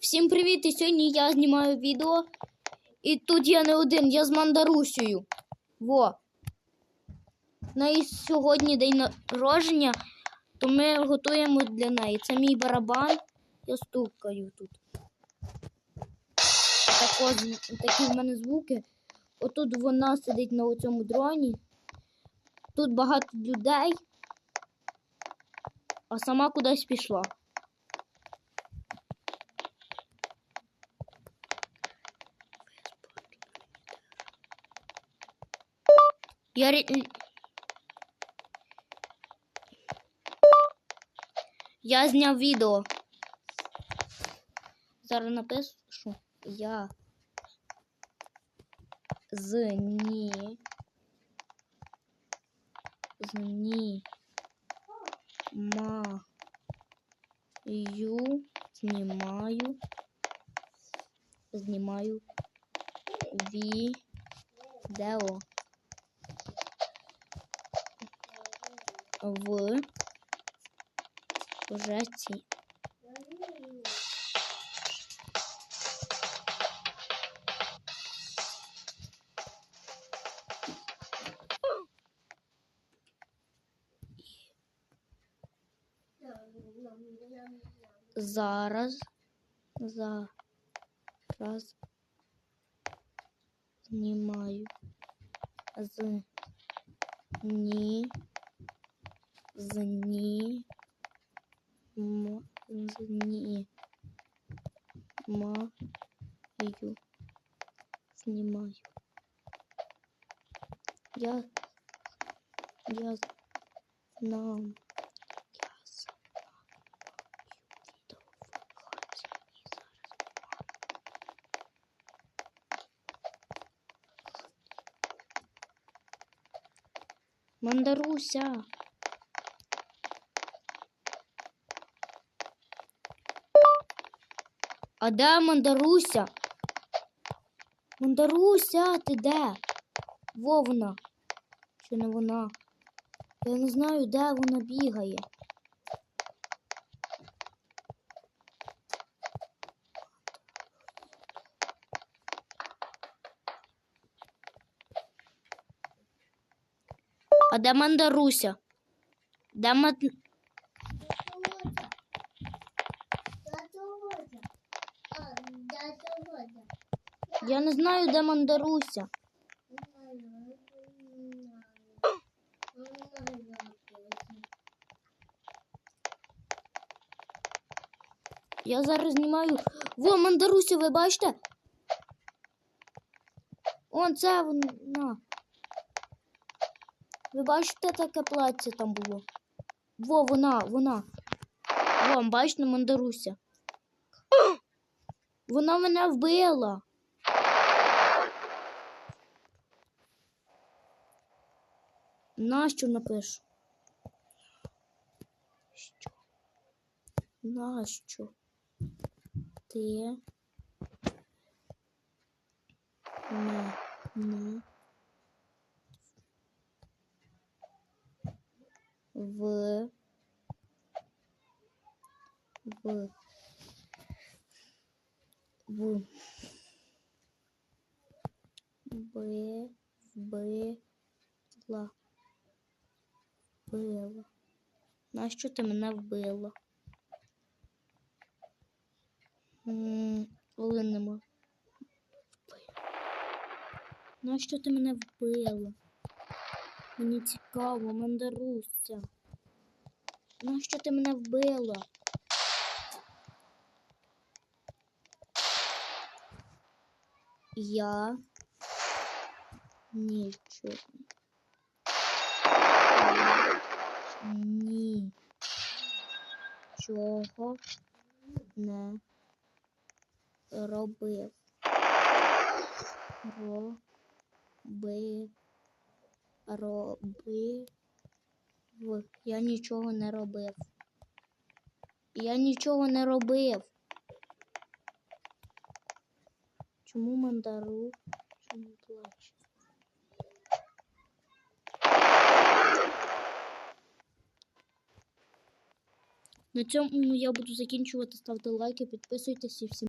Всім привіт! І сьогодні я знімаю відео. І тут я не один, я з Мандарусею. Во. В неї сьогодні день народження, то ми готуємо для неї. Це мій барабан. Я стукаю тут. Тако, з- такі в мене звуки. Отут вона сидить на цьому дроні. Тут багато людей, а сама кудись пішла. Я Я зняв відео. Зараз напишу я зні зні ма ю знімаю знімаю відео в житті. Зараз зараз знімаю з ні зні м зні маю знімаю. Я я знам я знаю відео вкладені зараз. Мандаруся. А де Мандаруся? Мандаруся, ти де? Во вона. Чи не вона? Я не знаю, де вона бігає. А де Мандаруся? Де Ман... Я не знаю, де Мандаруся. Я зараз знімаю. Во, Мандаруся, ви бачите? Он це вона. Ви бачите таке плаття там було? Во, вона, вона. Во, бачите, Мандаруся. Вона мене вбила. Нащо напишу? Що? Нащо? Ти не не в в в б вбила вбила. Нащо ти мене вбила? Коли нема. Нащо ти мене вбила? Мені цікаво, мандаруся. Нащо ти мене вбила? Я нічого. Нічого не робив. Робив. Робив. Я нічого не робив. Я нічого не робив. Чому мандару? Чому плаче? На цьому я буду закінчувати. Ставте лайки, підписуйтесь і всім.